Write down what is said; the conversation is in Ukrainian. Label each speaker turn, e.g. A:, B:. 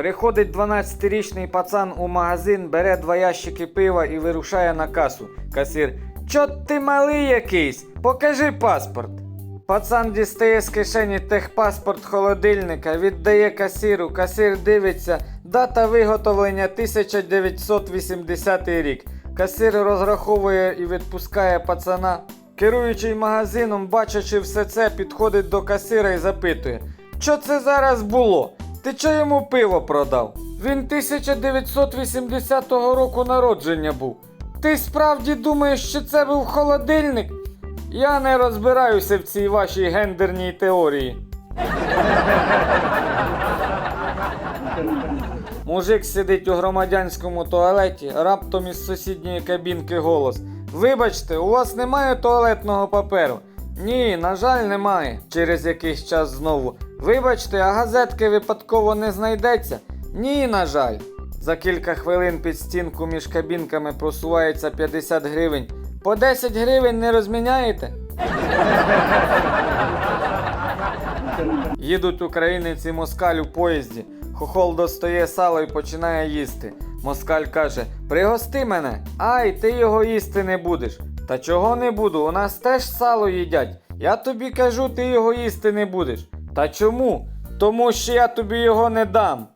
A: Приходить 12-річний пацан у магазин, бере два ящики пива і вирушає на касу. Касир. Чо ти малий якийсь? Покажи паспорт. Пацан дістає з кишені техпаспорт холодильника, віддає касиру. Касир дивиться, дата виготовлення 1980 рік. Касир розраховує і відпускає пацана. Керуючий магазином, бачачи все це, підходить до касира і запитує: Що це зараз було? Ти чо йому пиво продав? Він 1980 року народження був. Ти справді думаєш, що це був холодильник? Я не розбираюся в цій вашій гендерній теорії. Мужик сидить у громадянському туалеті, раптом із сусідньої кабінки голос. Вибачте, у вас немає туалетного паперу? Ні, на жаль, немає. Через якийсь час знову. Вибачте, а газетки випадково не знайдеться? Ні, на жаль. За кілька хвилин під стінку між кабінками просувається 50 гривень. По 10 гривень не розміняєте? Їдуть українець і москаль у поїзді. Хохол достає сало і починає їсти. Москаль каже: Пригости мене, ай, ти його їсти не будеш. Та чого не буду? У нас теж сало їдять. Я тобі кажу, ти його їсти не будеш. Та чому? Тому що я тобі його не дам.